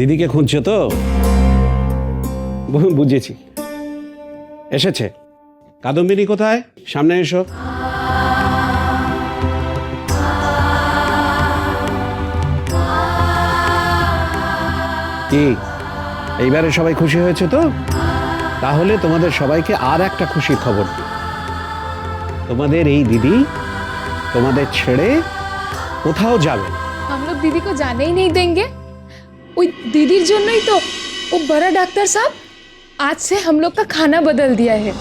দিদিকে খুঁজছ তো? বুঝেছি। এসেছে। কাদম্বিনী কোথায়? সামনে এসো। কি? এইবারে সবাই খুশি হয়েছে তো? তাহলে তোমাদের সবাইকে আর একটা খুশির খবর তোমাদের এই দিদি তোমাদের ছেড়ে কোথাও যাবে আমরা দিদিকে জানেই নেই দেঙ্গে ওই दीदीर জন্যই তো वो बड़ा डॉक्टर साहब आज से हम लोग का खाना बदल दिया है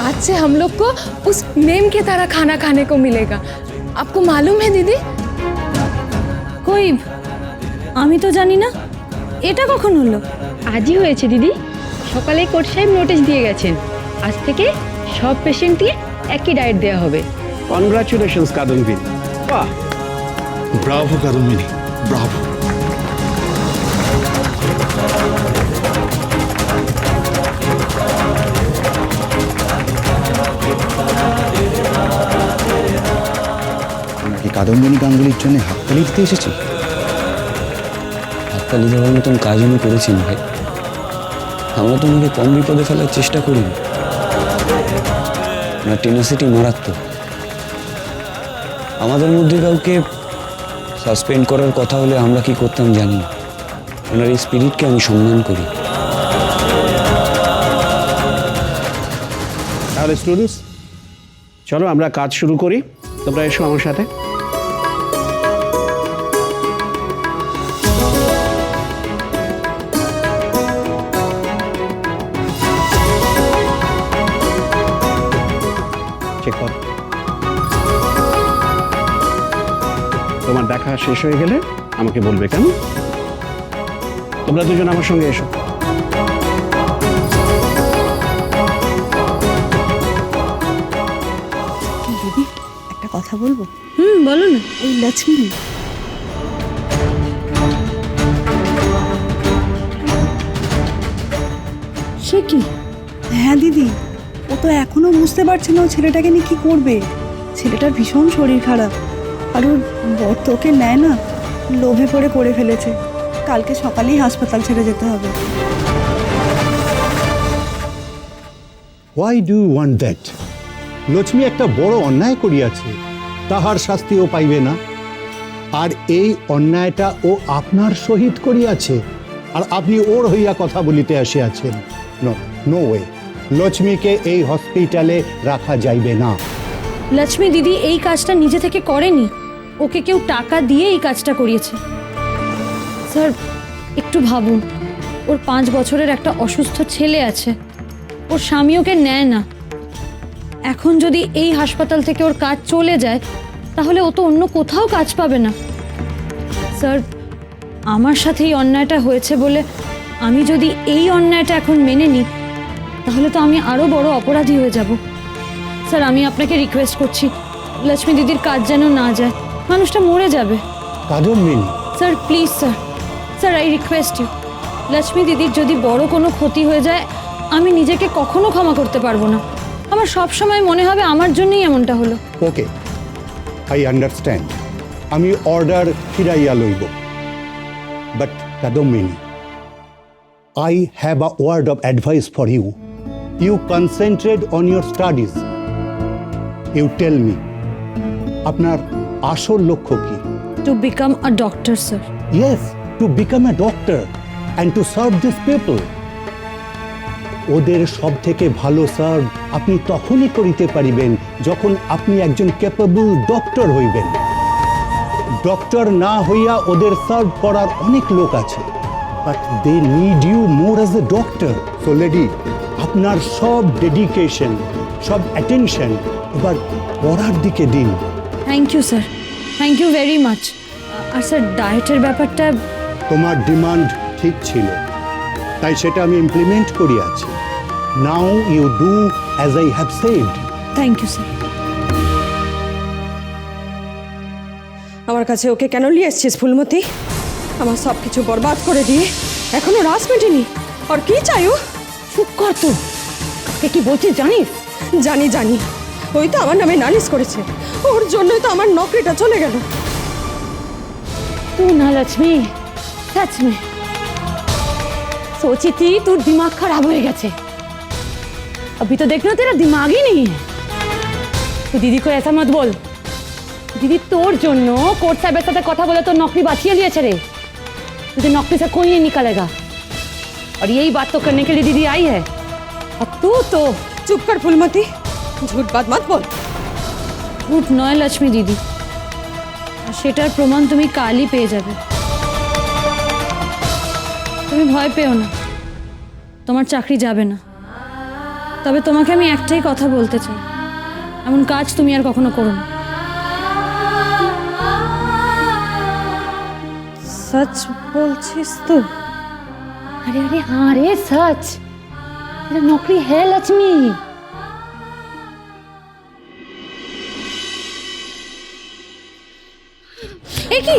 आज से हम लोग को उस नेम के तरह खाना खाने को मिलेगा आपको मालूम है दीदी কই আমি তো জানি না এটা কখন হলো আজই হয়েছে দিদি সকালে কোর্ট সাহেব নোটিশ দিয়ে গেছেন আজ থেকে সব পেশেন্টকে একই ডায়েট দেওয়া হবে কনগ্রাচুলেশনস কাদম্বিনী বাহ ব্রাভো কাদম্বিনী ব্রাভো কাদম্বিনী গাঙ্গুলির জন্য হাততালি দিতে এসেছি? হাততালি দেওয়ার মতন কাজ আমি করেছি না ভাই। আমরা তোমাকে কম বিপদে ফেলার চেষ্টা করিনি। না টেনাসিটি মারাত্মক। আমাদের মধ্যে কাউকে সাসপেন্ড করার কথা হলে আমরা কি করতাম জানি না। ওনার এই স্পিরিটকে আমি সম্মান করি। তাহলে স্টুডেন্টস চলো আমরা কাজ শুরু করি। তোমরা এসো আমার সাথে। চেক কর। তোমার দেখা শেষ হয়ে গেলে আমাকে বলবে কেন তোমরা দুজন আমার সঙ্গে এসো। দিদি একটা কথা বলব? হুম বলো না। ওই লক্ষ্মী। সে কি? হ্যাঁ দিদি। তো এখনও বুঝতে পারছে না ছেলেটাকে নিয়ে কি করবে। ছেলেটার ভীষণ শরীর খারাপ। আর ওর বর তো ওকে নেয় না, লোভে পড়ে করে ফেলেছে। কালকে সকালেই হাসপাতাল ছেড়ে যেতে হবে। Why do want that Lakshmi একটা বড় অন্যায় করিয়াছে, তাহার শাস্তিও পাইবে না। আর এই অন্যায়টা ও আপনার সহিত করিয়াছে, আর আপনি ওর হইয়া কথা বলিতে আসিয়াছেন। নো নো ওয়ে লক্ষ্মীকে এই হসপিটালে রাখা যাইবে না। লক্ষ্মী দিদি, এই কাজটা নিজে থেকে করেনি? ওকে কেউ টাকা দিয়ে এই কাজটা করিয়েছে। স্যার, একটু ভাবুন। ওর পাঁচ বছরের একটা অসুস্থ ছেলে আছে। ওর স্বামী ওকে নেয় না। এখন যদি এই হাসপাতাল থেকে ওর কাজ চলে যায়, তাহলে ও তো অন্য কোথাও কাজ পাবে না। স্যার, আমার সাথে এই অন্যায়টা হয়েছে বলে আমি যদি এই অন্যায়টা এখন মেনে নিই তাহলে তো আমি আরও বড় অপরাধী হয়ে যাব। স্যার আমি আপনাকে রিকোয়েস্ট করছি। লক্ষ্মী দিদির কাজ যেন না যায়। মানুষটা মরে যাবে। Kadambini sir please sir. Sir I request you Lakshmi দিদির যদি বড় কোনো ক্ষতি হয়ে যায় আমি নিজেকে কখনো ক্ষমা করতে পারব না। আমার সব সময় মনে হবে আমার জন্যই এমনটা হলো। ওকে আই আন্ডারস্ট্যান্ড আমি অর্ডার ফিরাইয়া লইব। But Kadambini I have a word of advice for you you concentrate on your studies you tell me আপনার আসল লক্ষ্য কি? To become a doctor sir Yes, to become a doctor and to serve these people. ওদের সব থেকে ভালো serve আপনি তখনই করিতে পারিবেন যখন আপনি একজন ক্যাপেবল ডক্টর হইবেন। ডক্টর না হইয়া ওদের সার্ভ করার অনেক লোক আছে but they need you more as a doctor so lady আপনার সব ডেডিকেশন সব অ্যাটেনশন এবার পড়ার দিকে দিন। Thank you sir thank you very much R sir ডায়েটের ব্যাপারটা তোমার ডিমান্ড ঠিক ছিল তাই সেটা আমি ইমপ্লিমেন্ট করিয়াছি now you do as I have said thank you sir আমার কাছে ওকে কেন নিয়ে এসছিস ফুলমতি? আমার সব কিছু বরবাদ করে দিয়ে। এখনও রাস মেটেনি। আর কি চাই ও? চুপ কর তো কাকে কি বলছিস জানিস জানি জানি ওই তো আমার নামে নালিশ করেছে ওর জন্যই তো আমার নকরিটা চলে গেল तू ना लक्ष्मी सच में सोची थी तू दिमाग खराब हो गया अभी तो देखना तेरा दिमाग ही नहीं है তো দিদি কো এসা মত বল দিদি তোর জন্য কোর্ট সাহেবের সাথে কথা বলে তোর নকরি বাঁচিয়ে দিয়েছে রে तुझे नौकरी से कोई नहीं निकालेगा और यही बात तो करने के लिए दीदी आई है और तू तो চুপ কর ফুলমতি ঝুট বাদ মত বল ঝুট নয় লক্ষ্মী দিদি আর সেটার প্রমাণ তুমি কালই পেয়ে যাবে তুমি ভয় পেও না তোমার চাকরি যাবে না তবে তোমাকে আমি একটাই কথা বলতে চাই এমন কাজ তুমি আর কখনো করো না সচ বলছিস তো अरे अरे हाँ रे सच तेरा नौकरी है लक्ष्मी এ কি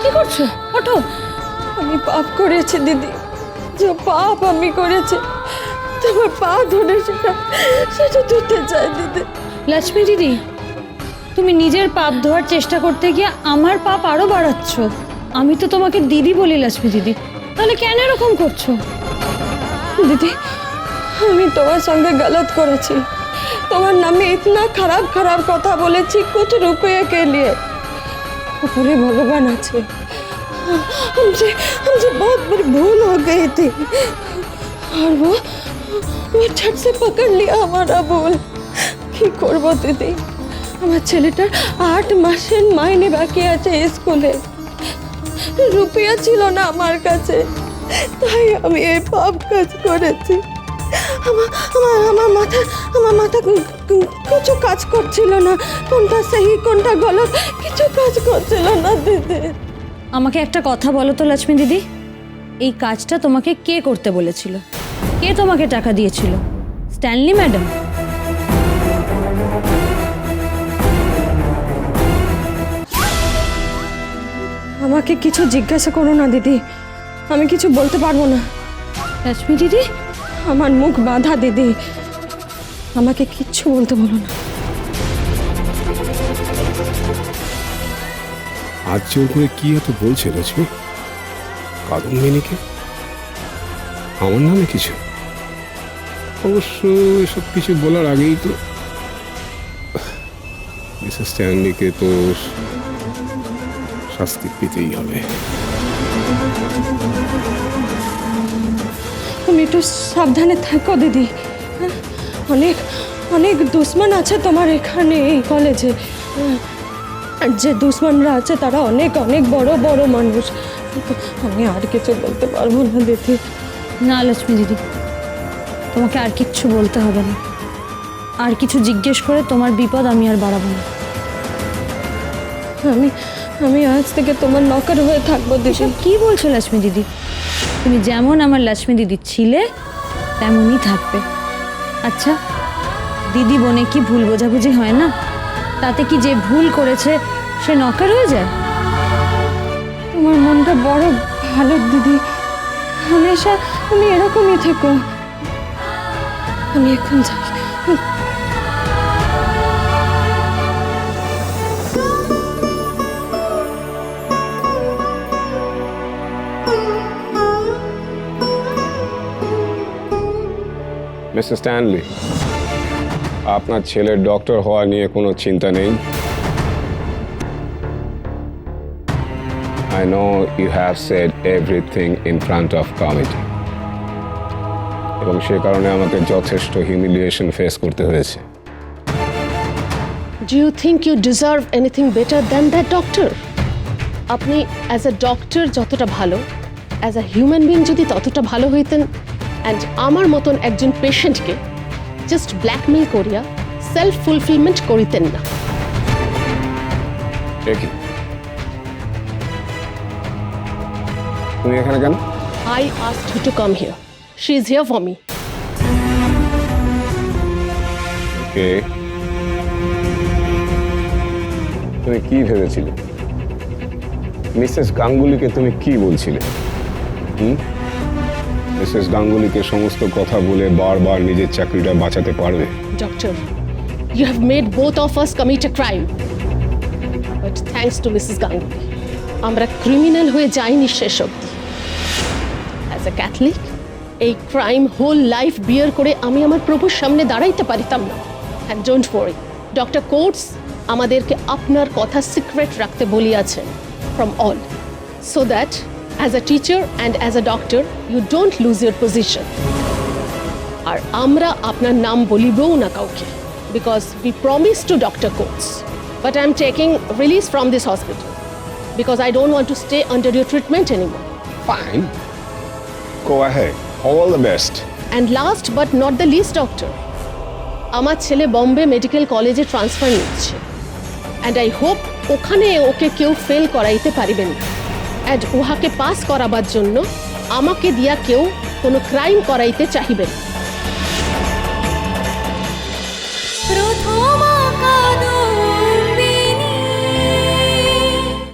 কি করছো ওঠো আমি পাপ করেছি দিদি যে পাপ আমি করেছি তোমার পা ধরে সেটা সেটা ধুতে চাই দিদি লক্ষ্মী দিদি তুমি নিজের পাপ ধোয়ার চেষ্টা করতে গিয়ে আমার পাপ আরো বাড়াচ্ছ আমি তো তোমাকে দিদি বলি লক্ষ্মী দিদি তাহলে কেন এরকম করছো दीदी আমি তোমার সঙ্গে गलत করেছি তোমার নামে इतना खराब खराब কথা বলেছি कुछ रुपये के लिए ऊपरे भगवान আছে हमसे हमसे बहुत बड़ी भूल हो गई थी और वो वो झट से पकड़ लिया हमारा भूल কি করবো দিদি আমার ছেলেটার আট মাসের মাইনে বাকি আছে স্কুলে রুপিয়া ছিল না আমার কাছে। তাই আমি এই পাপ কাজ করেছি। আমার আমার আমার মাথা আমার মাথা কিছু কাজ করছিল না। কোনটা সহি কোনটা গলত, কিছু কাজ করছিল না দিদি। আমাকে একটা কথা বলো তো, লক্ষ্মী দিদি। এই কাজটা তোমাকে কে করতে বলেছিল? কে তোমাকে টাকা দিয়েছিল? Stanley madam? আমাকে কিছু জিজ্ঞাসা করো না দিদি। আমি কিছু বলতে পারব না। লক্ষ্মী দিদি? আমার মুখ বাঁধা দিদি। আমাকে কিচ্ছু বলতে বলো না। আজ জোর করে কি এত বলছে লক্ষ্মী? কাদম্বিনীকে আমার নামে কিছু? অবশ্য এসব কিছু বলার আগেই তো মিসেস স্ট্যানলিকে তো শাস্তি পেতেই হবে। তুমি একটু সাবধানে থাকো দিদি। হ্যাঁ? অনেক অনেক দুশ্মন আছে তোমার এখানে এই কলেজে। হ্যাঁ, আর যে দুশ্মনরা আছে তারা অনেক অনেক বড় বড় মানুষ। আমি আর কিছু বলতে পারব না দিদি। না লক্ষ্মী দিদি তোমাকে আর কিচ্ছু বলতে হবে না। আর কিছু জিজ্ঞেস করে তোমার বিপদ আমি আর বাড়াবো না। আমি আমি আজ থেকে তোমার নকর হয়ে থাকব দিদি। এসব কি বলছো লক্ষ্মী দিদি? তুমি যেমন আমার লক্ষ্মী দিদি ছিলে তেমনই থাকবে। আচ্ছা দিদি বোনে কি ভুল বোঝাবুঝি হয় না? তাতে কি যে ভুল করেছে সে নকার হয়ে যায়? তোমার মনটা বড় ভালো দিদি। হামেশা তুমি এরকমই থেকো। আমি এখন যাই। মিস্টার স্ট্যানলি আপনার ছেলের ডক্টর হওয়া নিয়ে কোনো চিন্তা নেই? I know you have said everything in front of committee. এবং সে কারণে আমাকে যথেষ্ট হিউমিলিয়েশন ফেস করতে হয়েছে। Do you think you deserve anything better than that doctor আপনি অ্যাজ আ ডক্টর যতটা ভালো অ্যাজ আ হিউম্যান বিং যদি ততটা ভালো হইতেন অ্যান্ড আমার মতন একজন পেশেন্টকে জাস্ট ব্ল্যাকমেল করিয়া সেলফ ফুলফিলমেন্ট করিতেন না। তুমি এখানে কেন? I asked who to come here she is here for me কে? তুমি কি ভেবেছিলে? মিসেস গাঙ্গুলিকে তুমি কি বলছিলে? হুম? মিসেস গাঙ্গুলিকে সমস্ত কথা বলে বারবার নিজের চাকরিটা বাঁচাতে পারবে। Doctor, you have made both of us commit a crime But thanks to Mrs. Ganguly, আমরা ক্রিমিনাল হয়ে যাইনি শেষ অবধি। অ্যাজ এ ক্যাথলিক এই ক্রাইম হোল লাইফ বিয়ার করে আমি আমার প্রভুর সামনে দাঁড়াইতে পারিতাম না। And don't worry doctor Courts আমাদেরকে আপনার কথা সিক্রেট রাখতে বলিয়াছেন from all so that as a teacher and as a doctor you don't lose your position আর আমরা আপনার নাম বলিবও না কাউকে because we promise to doctor Courts but I am taking release from this hospital because I don't want to stay under your treatment anymore fine go ahead all the best and last but not the least doctor আমার ছেলে Bombay medical কলেজে transfer নিচ্ছে। And I hope ওখানে ওকে কেউ fail করাইতে পারিবেন না। অ্যাজ উহাকে পাস করাবার জন্য আমাকে দিয়া কেউ কোনো ক্রাইম করাইতে চাহিবেন প্রথম